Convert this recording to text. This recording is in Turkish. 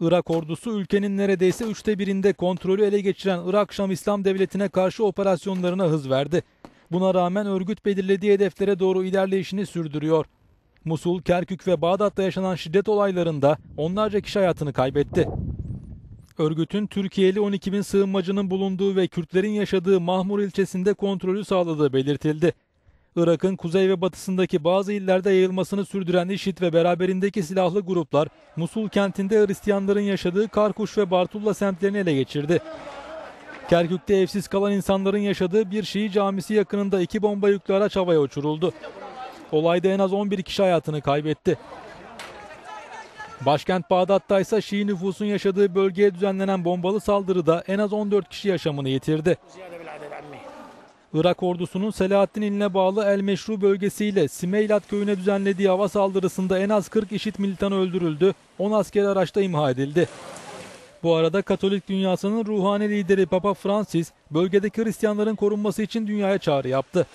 Irak ordusu ülkenin neredeyse üçte birinde kontrolü ele geçiren Irak Şam İslam Devleti'ne karşı operasyonlarına hız verdi. Buna rağmen örgüt belirlediği hedeflere doğru ilerleyişini sürdürüyor. Musul, Kerkük ve Bağdat'ta yaşanan şiddet olaylarında onlarca kişi hayatını kaybetti. Örgütün Türkiye'li 12 bin sığınmacının bulunduğu ve Kürtlerin yaşadığı Mahmur ilçesinde kontrolü sağladığı belirtildi. Irak'ın kuzey ve batısındaki bazı illerde yayılmasını sürdüren IŞİD ve beraberindeki silahlı gruplar Musul kentinde Hristiyanların yaşadığı Karkuş ve Bartulla semtlerini ele geçirdi. Kerkük'te evsiz kalan insanların yaşadığı bir Şii camisi yakınında iki bomba yüklü araç havaya uçuruldu. Olayda en az 11 kişi hayatını kaybetti. Başkent Bağdat'ta ise Şii nüfusun yaşadığı bölgeye düzenlenen bombalı saldırıda en az 14 kişi yaşamını yitirdi. Irak ordusunun Selahaddin iline bağlı El Meşru bölgesiyle Simeylat köyüne düzenlediği hava saldırısında en az 40 işit militanı öldürüldü, 10 asker araçta imha edildi. Bu arada Katolik dünyasının ruhani lideri Papa Francis, bölgedeki Hristiyanların korunması için dünyaya çağrı yaptı.